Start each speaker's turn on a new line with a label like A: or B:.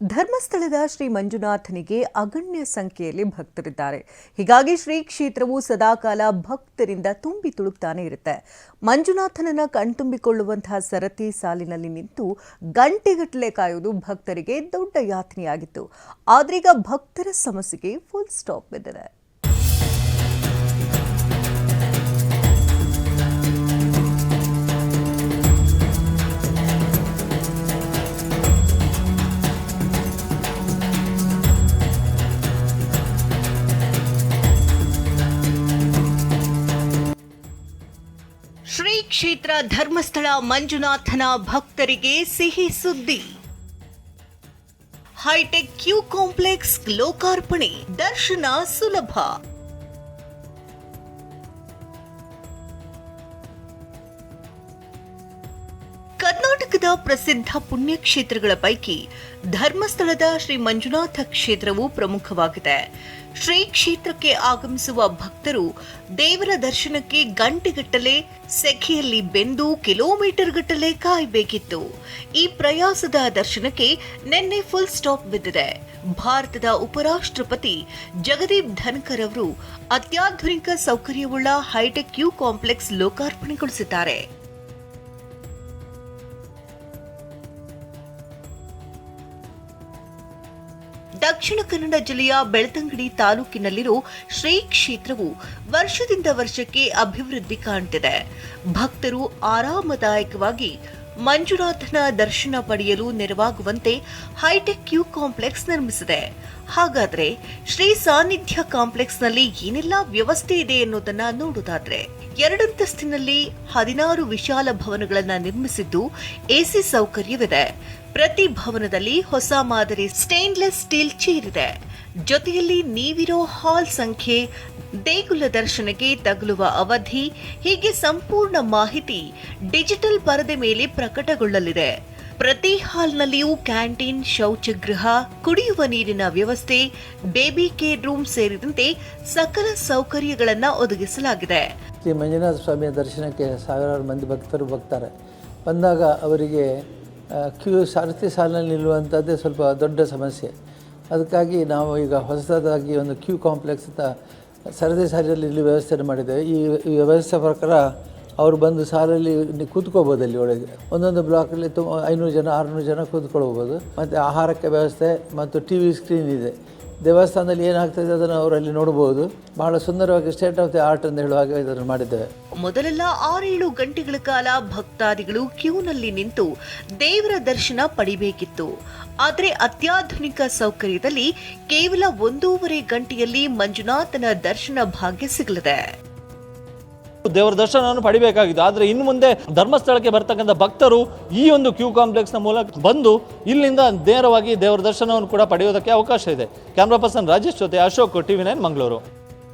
A: ಧರ್ಮಸ್ಥಳದ ಶ್ರೀ ಮಂಜುನಾಥನಿಗೆ ಅಗಣ್ಯ ಸಂಖ್ಯೆಯಲ್ಲಿ ಭಕ್ತರಿದ್ದಾರೆ. ಹೀಗಾಗಿ ಶ್ರೀ ಕ್ಷೇತ್ರವು ಸದಾಕಾಲ ಭಕ್ತರಿಂದ ತುಂಬಿ ತುಳುಕ್ತಾನೆ ಇರುತ್ತೆ. ಮಂಜುನಾಥನನ್ನ ಕಣ್ತುಂಬಿಕೊಳ್ಳುವಂತಹ ಸರತಿ ಸಾಲಿನಲ್ಲಿ ನಿಂತು ಗಂಟೆಗಟ್ಟಲೆ ಕಾಯುವುದು ಭಕ್ತರಿಗೆ ದೊಡ್ಡ ಯಾತನೆಯಾಗಿತ್ತು ಆದ್ರೀಗ ಭಕ್ತರ ಸಮಸ್ಯೆಗೆ ಫುಲ್ ಸ್ಟಾಪ್ ಬಿದ್ದಿದೆ ಶ್ರೀ ಕ್ಷೇತ್ರ ಧರ್ಮಸ್ಥಳ ಮಂಜುನಾಥನ ಭಕ್ತರಿಗೆ ಸಿಹಿ ಸುದ್ದಿ. ಹೈಟೆಕ್ ಕ್ಯೂ ಕಾಂಪ್ಲೆಕ್ಸ್ ಲೋಕಾರ್ಪಣೆ ದರ್ಶನ ಸುಲಭ. ಪ್ರಸಿದ್ಧ ಪುಣ್ಯಕ್ಷೇತ್ರಗಳ ಪೈಕಿ ಧರ್ಮಸ್ಥಳದ ಶ್ರೀ ಮಂಜುನಾಥ ಕ್ಷೇತ್ರವು ಪ್ರಮುಖವಾಗಿದೆ. ಶ್ರೀ ಕ್ಷೇತ್ರಕ್ಕೆ ಆಗಮಿಸುವ ಭಕ್ತರು ದೇವರ ದರ್ಶನಕ್ಕೆ ಗಂಟೆಗಟ್ಟಲೆ, ಸೆಖೆಯಲ್ಲಿ ಬೆಂದು ಕಿಲೋಮೀಟರ್ ಗಟ್ಟಲೆ ಕಾಯಬೇಕಿತ್ತು. ಈ ಪ್ರಯಾಸದ ದರ್ಶನಕ್ಕೆ ನಿನ್ನೆ ಫುಲ್ ಸ್ಟಾಪ್ ಬಿದ್ದಿದೆ. ಭಾರತದ ಉಪರಾಷ್ಟ್ರಪತಿ ಜಗದೀಪ್ ಧನ್ಕರ್ ಅವರು ಅತ್ಯಾಧುನಿಕ ಸೌಕರ್ಯವುಳ್ಳ ಹೈಟೆಕ್ ಯು ಕಾಂಪ್ಲೆಕ್ಸ್ ಲೋಕಾರ್ಪಣೆಗೊಳಿಸಿದ್ದಾರೆ. ದಕ್ಷಿಣ ಕನ್ನಡ ಜಿಲ್ಲೆಯ ಬೆಳ್ತಂಗಡಿ ತಾಲೂಕಿನಲ್ಲಿರೋ ಶ್ರೀ ಕ್ಷೇತ್ರವು ವರ್ಷದಿಂದ ವರ್ಷಕ್ಕೆ ಅಭಿವೃದ್ಧಿ ಕಾಣುತ್ತಿದೆ ಭಕ್ತರು ಆರಾಮದಾಯಕವಾಗಿ ಮಂಜುನಾಥನ ದರ್ಶನ ಪಡೆಯಲು ನೆರವಾಗುವಂತೆ ಹೈಟೆಕ್ ಕ್ಯೂ ಕಾಂಪ್ಲೆಕ್ಸ್ ನಿರ್ಮಿಸಿದೆ. ಹಾಗಾದ್ರೆ ಶ್ರೀ ಸಾನ್ನಿಧ್ಯ ಕಾಂಪ್ಲೆಕ್ಸ್ನಲ್ಲಿ ಏನೆಲ್ಲ ವ್ಯವಸ್ಥೆ ಇದೆ ಎನ್ನುವುದನ್ನ ನೋಡುವುದಾದ್ರೆ ಎರಡಂತಸ್ತಿನಲ್ಲಿ ಹದಿನಾರು ವಿಶಾಲ ಭವನಗಳನ್ನು ನಿರ್ಮಿಸಿದ್ದು ಎಸಿ ಸೌಕರ್ಯವಿದೆ. ಪ್ರತಿ ಭವನದಲ್ಲಿ ಹೊಸ ಮಾದರಿ ಸ್ಟೇನ್ಲೆಸ್ ಸ್ಟೀಲ್ ಚೇರ್ ಇದೆ ಜೊತೆಯಲ್ಲಿ ನೀವಿರೋ ಹಾಲ್ ಸಂಖ್ಯೆ, ದೇಗುಲ ದರ್ಶನಕ್ಕೆ ತಗುಲುವ ಅವಧಿ, ಹೀಗೆ ಸಂಪೂರ್ಣ ಮಾಹಿತಿ ಡಿಜಿಟಲ್ ಪರದೆ ಮೇಲೆ ಪ್ರಕಟಗೊಳ್ಳಲಿದೆ. ಪ್ರತಿ ಹಾಲ್ನಲ್ಲಿಯೂ ಕ್ಯಾಂಟೀನ್, ಶೌಚಗೃಹ, ಕುಡಿಯುವ ನೀರಿನ ವ್ಯವಸ್ಥೆ, ಬೇಬಿ ಕೇರ್ ರೂಮ್ ಸೇರಿದಂತೆ ಸಕಲ ಸೌಕರ್ಯಗಳನ್ನು ಒದಗಿಸಲಾಗಿದೆ.
B: ಶ್ರೀ ಮಂಜುನಾಥ ಸ್ವಾಮಿಯ ದರ್ಶನಕ್ಕೆ ಸಾವಿರಾರು ಮಂದಿ ಭಕ್ತರು ಬರ್ತಾರೆ ಬಂದಾಗ ಅವರಿಗೆ ಕ್ಯೂ, ಸಾರಥಿ ಸಾಲಿನಲ್ಲಿ ನಿಲ್ಲುವಂಥದ್ದೇ ಸ್ವಲ್ಪ ದೊಡ್ಡ ಸಮಸ್ಯೆ. ಅದಕ್ಕಾಗಿ ನಾವು ಈಗ ಹೊಸದಾಗಿ ಒಂದು ಕ್ಯೂ ಕಾಂಪ್ಲೆಕ್ಸ್ ಅಂತ ಸರದಿ ಸಾಲಿನಲ್ಲಿ ಇಲ್ಲಿ ವ್ಯವಸ್ಥೆ ಮಾಡಿದ್ದೇವೆ. ಈ ಈ ವ್ಯವಸ್ಥೆ ಪ್ರಕಾರ ಅವರು ಬಂದು ಸಾಲಲ್ಲಿ ಕೂತ್ಕೋಬೋದು ಅಲ್ಲಿ ಒಳಗೆ. ಒಂದೊಂದು ಬ್ಲಾಕಲ್ಲಿ ತುಂಬ ಐನೂರು ಜನ, ಆರುನೂರು ಜನ ಕೂತ್ಕೊಳ್ಬೋದು. ಮತ್ತು ಆಹಾರಕ್ಕೆ ವ್ಯವಸ್ಥೆ ಮತ್ತು ಟಿ ವಿ ಸ್ಕ್ರೀನ್ ಇದೆ. ದೇವಸ್ಥಾನದಲ್ಲಿ ಏನಾಗ್ತದೆ ಅದನ್ನು ಅವರಲ್ಲಿ ನೋಡಬಹುದು ಬಹಳ ಸುಂದರವಾಗಿ ಸ್ಟೇಟ್ ಆಫ್ ದಿ ಆರ್ಟ್ ಅಂತ ಹೇಳುವ ಹಾಗೆ ಇದನ್ನು ಮಾಡಿದ್ದೇವೆ
A: ಮೊದಲೆಲ್ಲ ಆರೇಳು ಗಂಟೆಗಳ ಕಾಲ ಭಕ್ತಾದಿಗಳು ಕ್ಯೂನಲ್ಲಿ ನಿಂತು ದೇವರ ದರ್ಶನ ಪಡಿಬೇಕಿತ್ತು. ಆದರೆ ಅತ್ಯಾಧುನಿಕ ಸೌಕರ್ಯದಲ್ಲಿ ಕೇವಲ ಒಂದೂವರೆ ಗಂಟೆಯಲ್ಲಿ ಮಂಜುನಾಥನ ದರ್ಶನ ಭಾಗ್ಯ ಸಿಗಲಿದೆ.
C: ದೇವರ ದರ್ಶನವನ್ನು ಪಡಿಬೇಕಾಗಿತ್ತು. ಆದರೆ ಇನ್ನು ಮುಂದೆ ಧರ್ಮಸ್ಥಳಕ್ಕೆ ಬರ್ತಕ್ಕಂಥ ಭಕ್ತರು ಈ ಒಂದು ಕ್ಯೂ ಕಾಂಪ್ಲೆಕ್ಸ್ನ ಮೂಲಕ ಬಂದು ಇಲ್ಲಿಂದ ನೇರವಾಗಿ ದೇವರ ದರ್ಶನವನ್ನು ಕೂಡ ಪಡೆಯೋದಕ್ಕೆ ಅವಕಾಶ ಇದೆ. ಕ್ಯಾಮ್ರಾ ಪರ್ಸನ್ ರಾಜೇಶ್ ಜೊತೆ ಅಶೋಕ್, ಟಿವಿ ನೈನ್, ಮಂಗಳೂರು.